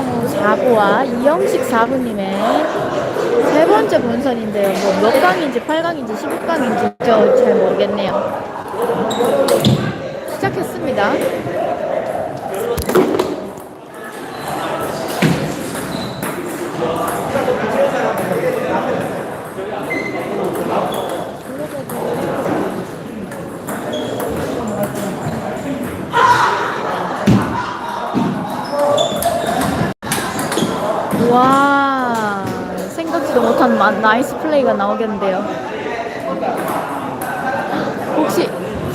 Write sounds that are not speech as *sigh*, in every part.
박성우 4부와 이영식 4부님의 세 번째 본선인데요. 뭐 몇 강인지 8강인지 16강인지 저 잘 모르겠네요. 시작했습니다. 와 생각지도 못한 마- 나이스 플레이가 나오겠는데요. 혹시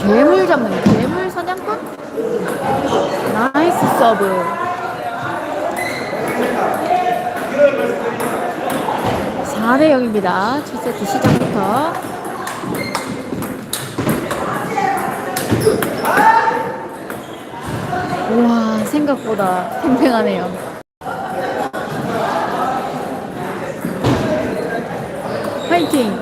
괴물 잡는 괴물 사냥꾼? 나이스 서브. 4대 0입니다. 첫 세트 시작부터. 우와 생각보다 팽팽하네요. 파이팅!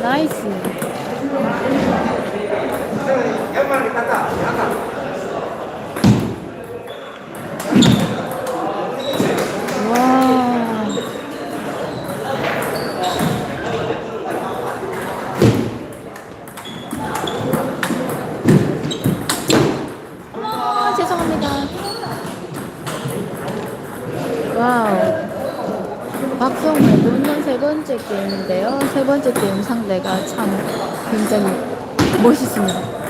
나이스. 와. 아, 죄송합니다. 와우. 박성우의 논년 세 번째 게임인데요. 세 번째 게임 상대가 참 굉장히 멋있습니다.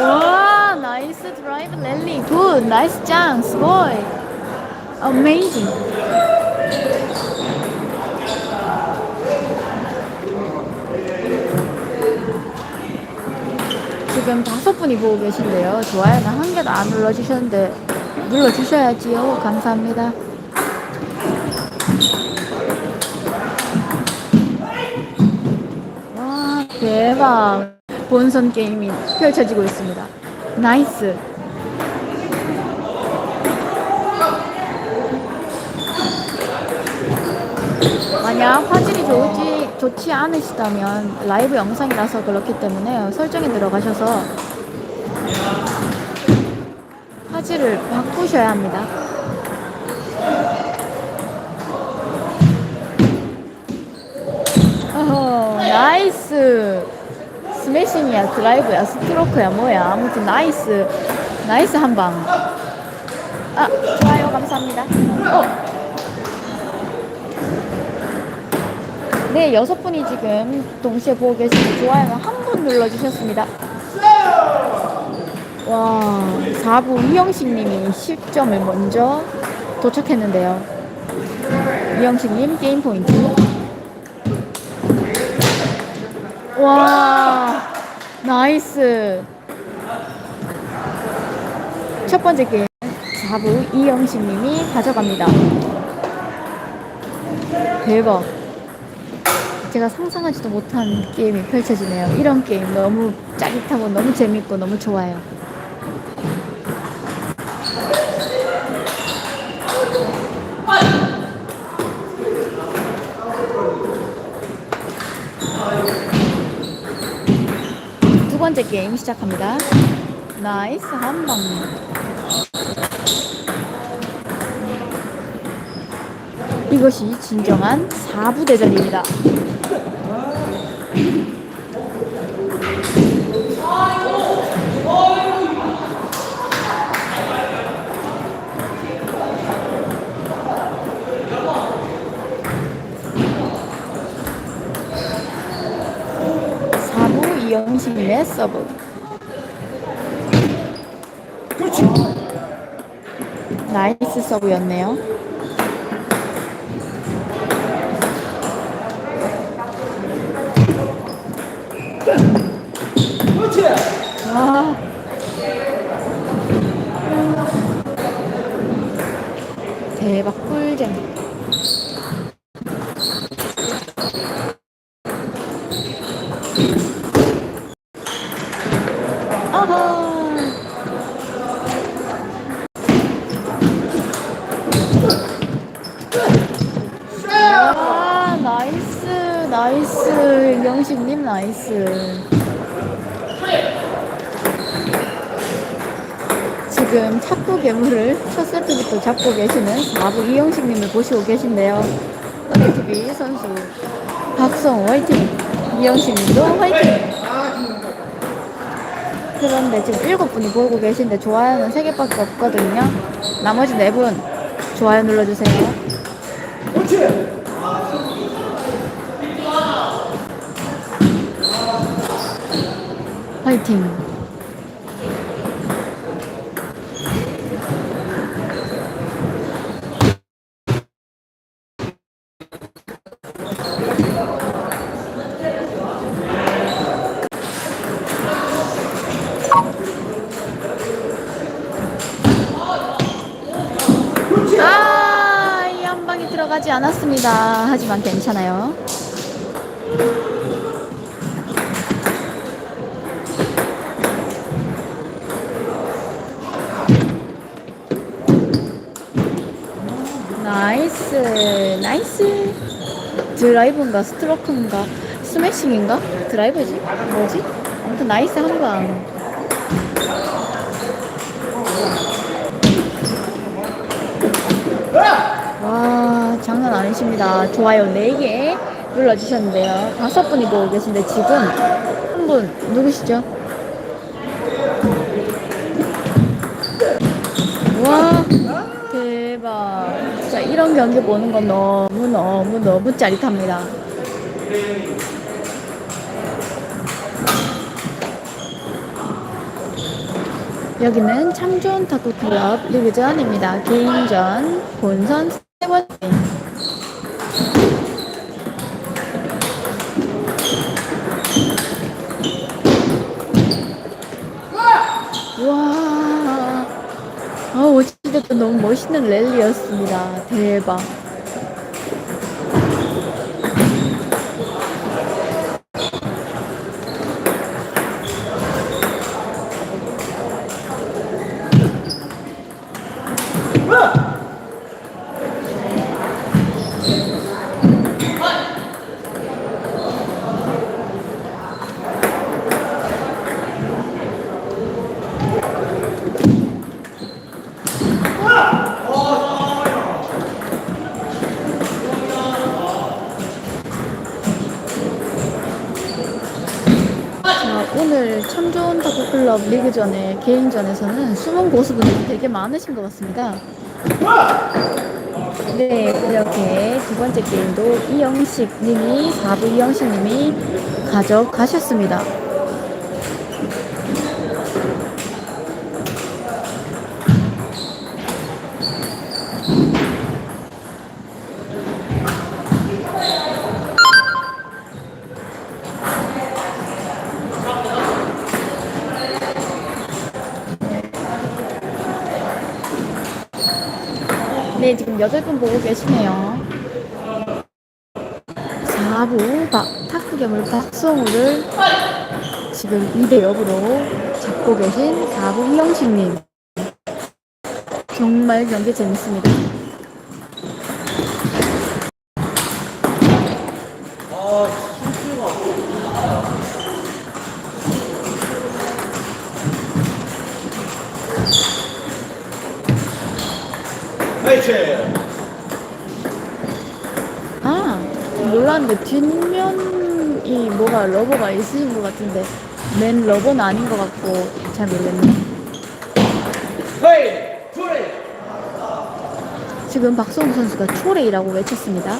와, 나이스 드라이브 랠리. 굿. 나이스 짱스. 보이. 어메이징. 지금 다섯 분이 보고 계신데요. 좋아요는 한 개도 안 눌러주셨는데 눌러주셔야지요. 감사합니다. 와, 대박. 본선 게임이 펼쳐지고 있습니다. 나이스. 만약 화질이 좋지, 좋지 않으시다면 라이브 영상이라서 그렇기 때문에 설정에 들어가셔서 화질을 바꾸셔야 합니다. 어허, 나이스. 스매싱이야, 드라이브야, 스트로크야, 뭐야. 아무튼 나이스. 나이스 한 방. 아, 좋아요. 감사합니다. 어. 네, 여섯 분이 지금 동시에 보고 계시고 좋아요는 한분 눌러주셨습니다. 와, 4부 이영식 님이 10점을 먼저 도착했는데요. 이영식 님 게임 포인트. 와, 나이스. 첫 번째 게임 4부 이영식 님이 가져갑니다. 대박. 제가 상상하지도 못한 게임이 펼쳐지네요. 이런 게임 너무 짜릿하고 너무 재밌고 너무 좋아요. 번째 게임 시작합니다. 나이스 한 방. 이것이 진정한 4부 대전입니다. 이영식님의 서브. 나이스 서브였네요. 괴물을 첫 세트부터 잡고 계시는 4부 이영식님을 보시고 계신데요. WTV 선수 박성호 화이팅! 이영식님도 화이팅! 그런데 지금 7분이 보고 계신데 좋아요는 3개밖에 없거든요. 나머지 4분 좋아요 눌러주세요. 화이팅! 하지만 괜찮아요. 나이스, 나이스. 드라이브인가 스트로크인가 스매싱인가 드라이브지 뭐지? 아무튼 나이스 한 방. 와 장난 아니십니다. 좋아요 4개 눌러주셨는데요. 다섯 분이 보고 계신데 지금 한 분 누구시죠? 와 대박. 진짜 이런 경기 보는 건 너무 너무 너무 짜릿합니다. 여기는 참 좋은 탁구 클럽 리그전입니다. 개인전 본선 세 번째. 멋있는 랠리였습니다. 대박. 클럽 리그전의 개인전에서는 숨은 고수분들이 되게 많으신 것 같습니다. 네, 이렇게 두 번째 게임도 이영식 님이, 4부 이영식 님이 가져가셨습니다. 네, 지금 8분 보고 계시네요. 4부 박, 탁구 괴물 박성우를 지금 2대 0으로 잡고 계신 4부 이영식님. 정말 경기 재밌습니다. 화이팅! 아, 몰랐는데 뒷면이 러버가 있으신 것 같은데 맨 러버는 아닌 것 같고 잘 모르겠네. 지금 박성우 선수가 초레이라고 외쳤습니다.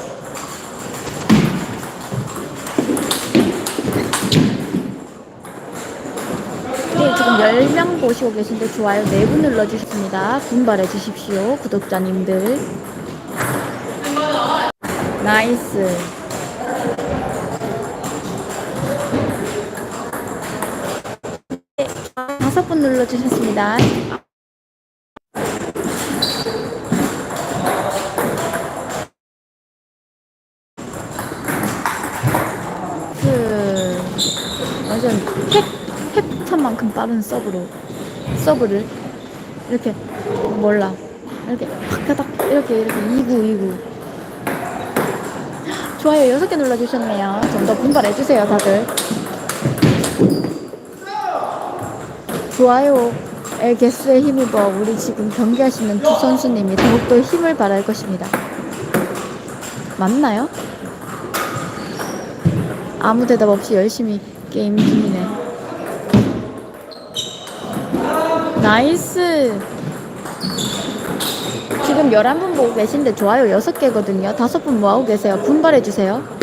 네, 지금 10명 보시고 계신데 좋아요 4분 눌러주셨습니다. 분발해 주십시오. 구독자님들. 나이스. 분 눌러주셨습니다. 그 완전 팩 팩탄만큼 빠른 서브로 서브를 이렇게 몰라. 이렇게 팍타닥 이렇게 이렇게 2구 2구. 좋아요. 6개 눌러주셨네요. 좀 더 분발해주세요 다들 좋아요의 개수에 힘입어 우리 지금 경기하시는 두 선수님이 더욱더 힘을 발할 것입니다 맞나요? 아무 대답 없이 열심히 게임 중이네. 나이스! 지금 11분 보고 계신데 좋아요 6개거든요. 5분 뭐하고 계세요? 분발해주세요.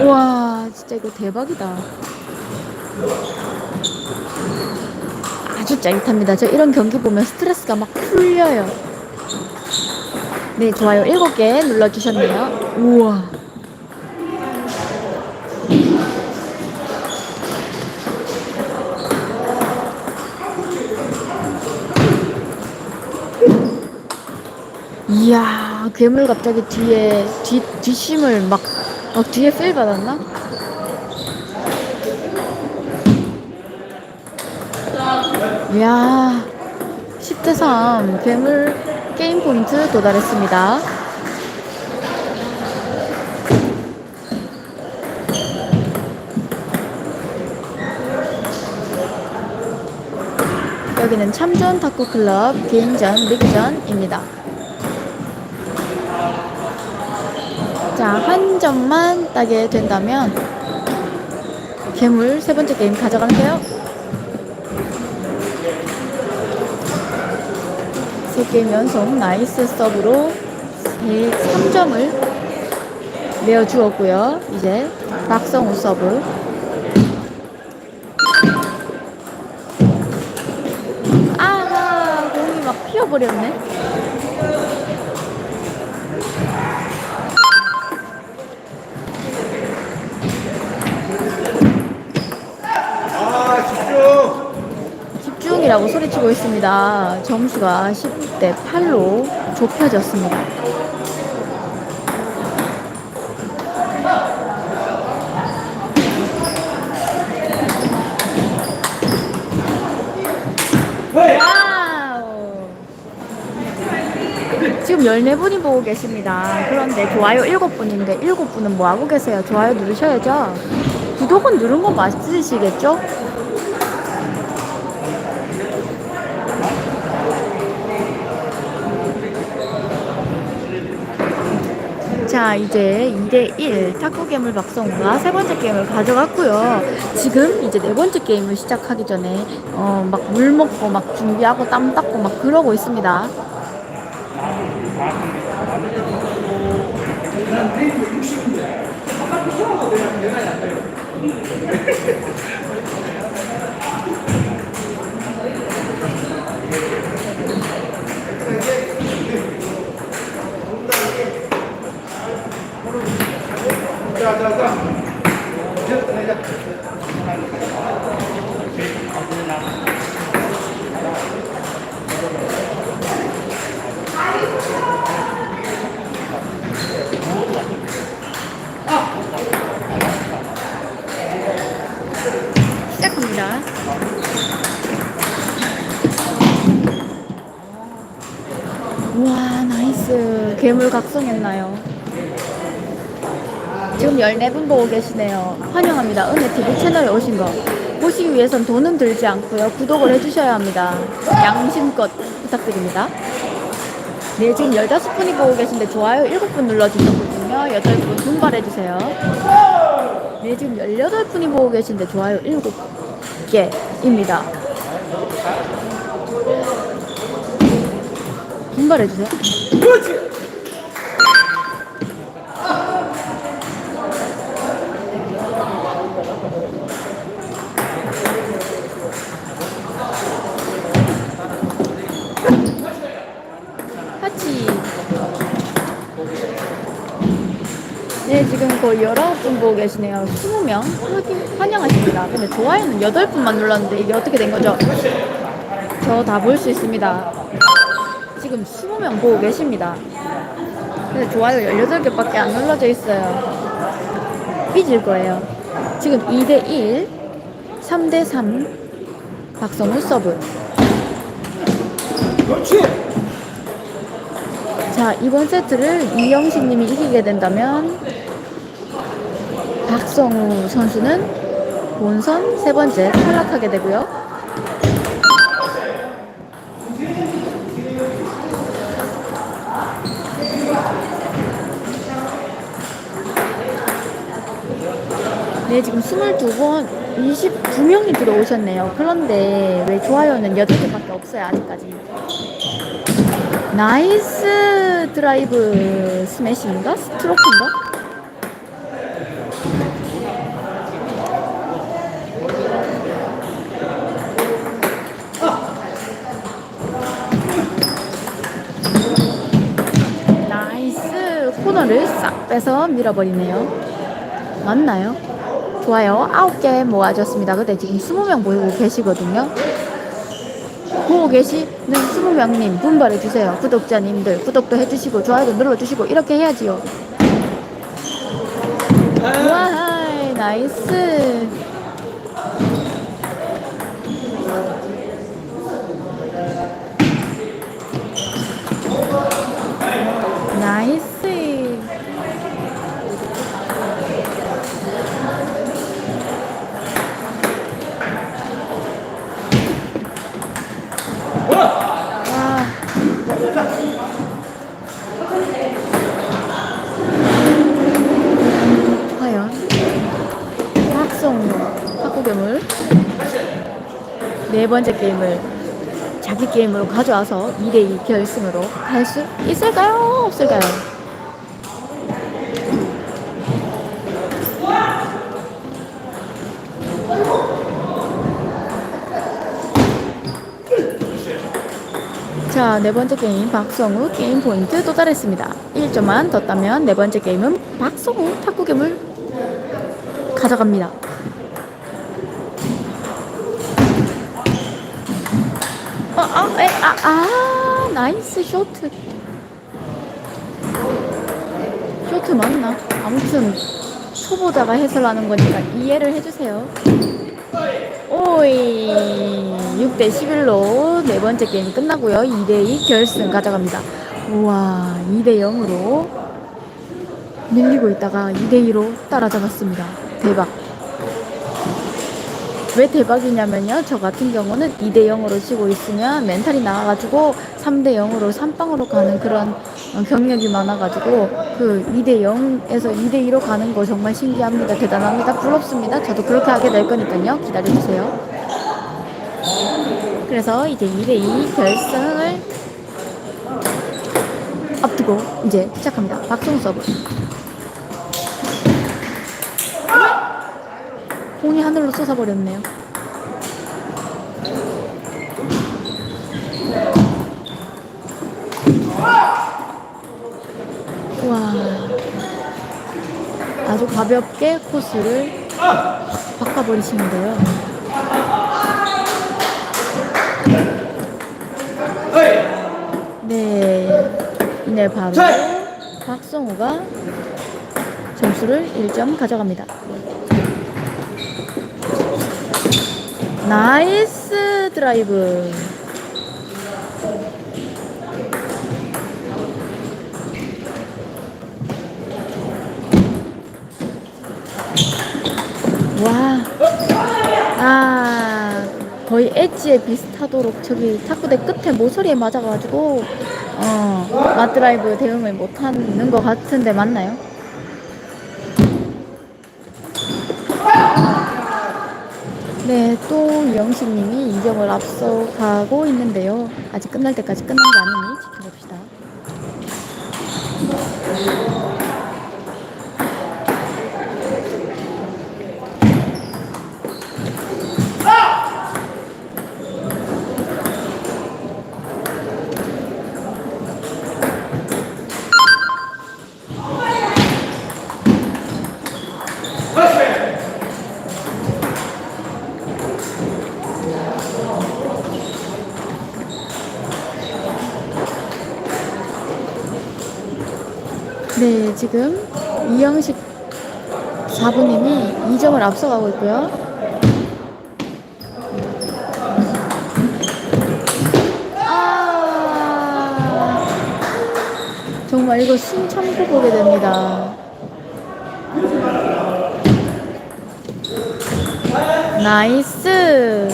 우와, 진짜 이거 대박이다. 아주 짜릿합니다. 저 이런 경기 보면 스트레스가 막 풀려요. 네, 좋아요. 7개 눌러주셨네요. 우와. 이야, 괴물 갑자기 뒤에, 뒤, 뒷심을 막, 막 뒤에 필 받았나? 이야, 10대3 괴물 게임 포인트 도달했습니다. 여기는 참전 탁구 클럽 개인전 리그전입니다. 자, 한 점만 따게 된다면 괴물 세 번째 게임 가져가는데요. 세 게임 연속 나이스 서브로 3점을 내어주었고요. 이제 박성우 서브. 아하, 공이 막 피어버렸네. 0이라고 소리치고 있습니다. 점수가 10대 8로 좁혀졌습니다. 지금 14분이 보고 계십니다. 그런데 좋아요 7분인데 7분은 뭐하고 계세요? 좋아요 누르셔야죠. 구독은 누른 거 맞으시겠죠? 자 이제 2대1 탁구 괴물 박성우가 세 번째 게임을 가져갔고요. 지금 이제 네 번째 게임을 시작하기 전에 어, 막 물 먹고 막 준비하고 땀 닦고 막 그러고 있습니다 *laughs* 시작합니다. 우와 나이스. 괴물 각성했나요 지금 14분 보고 계시네요. 환영합니다. 은혜TV 채널에 오신 거. 보시기 위해선 돈은 들지 않고요. 구독을 해주셔야 합니다. 양심껏 부탁드립니다. 네 지금 15분이 보고 계신데 좋아요 7분 눌러주셨거든요. 8분 분발해주세요. 네 지금 18분이 보고 계신데 좋아요 7개입니다. 분발해주세요 네, 지금 거의 19분 보고 계시네요. 20명 확인, 환영하십니다. 근데 좋아요는 8분만 눌렀는데 이게 어떻게 된 거죠? 저 다 볼 수 있습니다. 지금 20명 보고 계십니다. 근데 좋아요 18개밖에 안 눌러져 있어요. 삐질 거예요. 지금 2대1, 3대3, 박성우 서브. 그렇지. 자, 이번 세트를 이영식 님이 이기게 된다면 박성우 선수는 본선 세 번째 탈락하게 되고요. 네, 지금 22번, 29명이 들어오셨네요. 그런데 왜 좋아요는 8개밖에 없어요, 아직까지. 나이스 드라이브 스매시인가? 스트로크인가? 나이스 코너를 싹 빼서 밀어버리네요. 맞나요? 좋아요. 9개 모아졌습니다. 근데 지금 20명 보고 계시거든요. 보고 계시는 20명님 분발해 주세요. 구독자님들 구독도 해주시고 좋아요도 눌러주시고 이렇게 해야지요. 와. 나이스. 와. 과연 박성우 탁구괴물 네 번째 게임을 자기 게임으로 가져와서 2대2 결승으로 갈 수 있을까요? 없을까요? 자, 네 번째 게임 박성우 게임 포인트 도달했습니다. 1점만 더 따면 네 번째 게임은 박성우 탁구괴물 가져갑니다. 어, 아, 나이스 쇼트. 쇼트 맞나? 아무튼 초보자가 해설하는 거니까 이해를 해주세요. 오이 6대 11로 네 번째 게임 끝나고요. 2대 2 결승 가져갑니다. 우와 2대 0으로 밀리고 있다가 2대 2로 따라잡았습니다. 대박. 왜 대박이냐면요. 저 같은 경우는 2대 0으로 치고 있으면 멘탈이 나와가지고 3대 0으로 3빵으로 가는 그런 어, 경력이 많아가지고 그 2대 0에서 2대 2로 가는 거 정말 신기합니다. 대단합니다. 부럽습니다. 저도 그렇게 하게 될 거니까요. 기다려주세요. 그래서 이제 2대2 결승을 앞두고 이제 시작합니다. 박송 서브. 공이 하늘로 솟아버렸네요. 와. 아주 가볍게 코스를 바꿔버리시는데요. 네. 이내 바로 박성우가 점수를 1점 가져갑니다. 나이스 드라이브. 와. 아, 거의 엣지에 비슷하도록 저기 탁구대 끝에 모서리에 맞아가지고, 어, 맞드라이브 대응을 못하는 것 같은데 맞나요? 네, 또 유영식님이 2점을 앞서가고 있는데요. 아직 끝날 때까지 끝난 게 아니니 지켜봅시다. 네, 지금 이영식 4부님이 2점을 앞서가고 있고요. 아, 정말 이거 신참고 보게 됩니다. 나이스.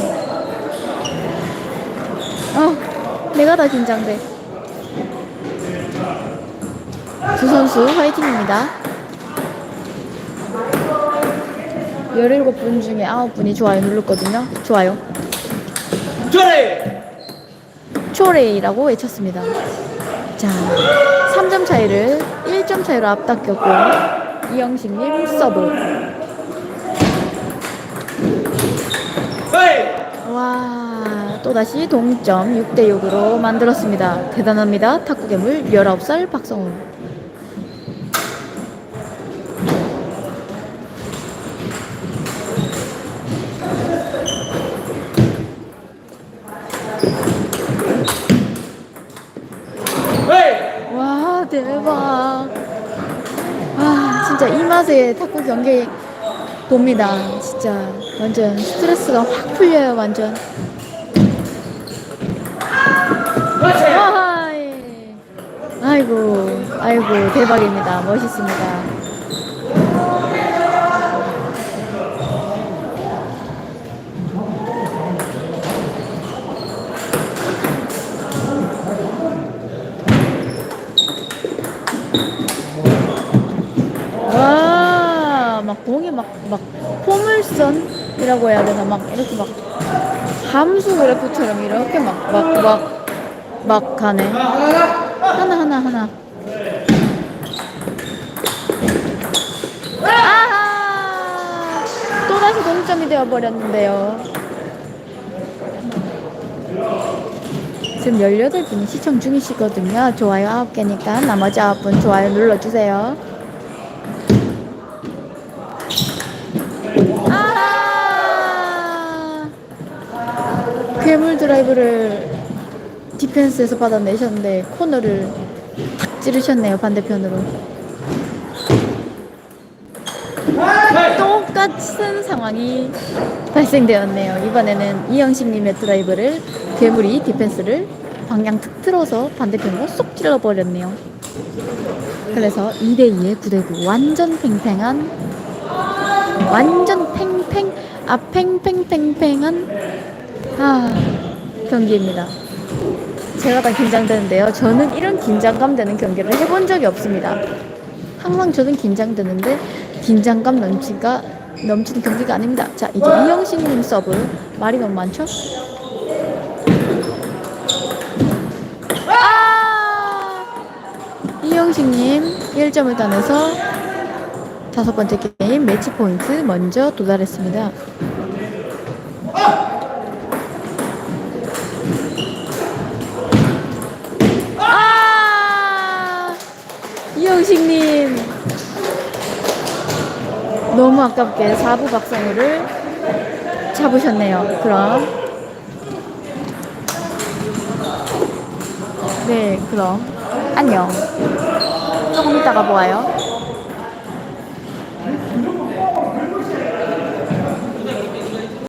어, 내가 다 긴장돼. 두 선수 화이팅입니다. 17분 중에 9분이 좋아요 누르거든요. 좋아요. 저래! 초레이라고 외쳤습니다. 자, 3점 차이를 1점 차이로 앞당겼고 이영식님 서브. 와, 또다시 동점 6대6으로 만들었습니다. 대단합니다. 탁구 괴물 19살 박성훈. 진짜 이 맛에 탁구 경기 봅니다. 진짜 완전 스트레스가 확 풀려요, 완전. 아이고, 아이고, 대박입니다. 멋있습니다. 이라고 해야 되나? 막 이렇게 막 함수 그래프처럼 이렇게 막, 막, 막, 막 가네. 하나, 하나, 하나. 아하! 또다시 동점이 되어버렸는데요. 지금 18분이 시청 중이시거든요. 좋아요 9개니까 나머지 9분 좋아요 눌러주세요. 아! 괴물 드라이브를 디펜스에서 받아내셨는데 코너를 탁 찌르셨네요 반대편으로. 똑같은 상황이 발생되었네요. 이번에는 이영식님의 드라이브를 괴물이 디펜스를 방향 툭 틀어서 반대편으로 쏙 찔러버렸네요. 그래서 2대2의 9대9 완전 팽팽한 완전 팽팽 아 팽팽팽팽한 아 경기입니다. 제가 다 긴장되는데요. 저는 이런 긴장감 되는 경기를 해본 적이 없습니다. 항상 저는 긴장되는데 긴장감 넘치가 넘치는 경기가 아닙니다. 자 이제 이영식님 서브 말이 너무 많죠? 아 이영식님 1점을 따내서 다섯 번째 게임 매치 포인트 먼저 도달했습니다. 아! 이영식님 너무 아깝게 4부 박성우를 잡으셨네요. 그럼 네, 그럼 안녕. 조금 이따가 보아요.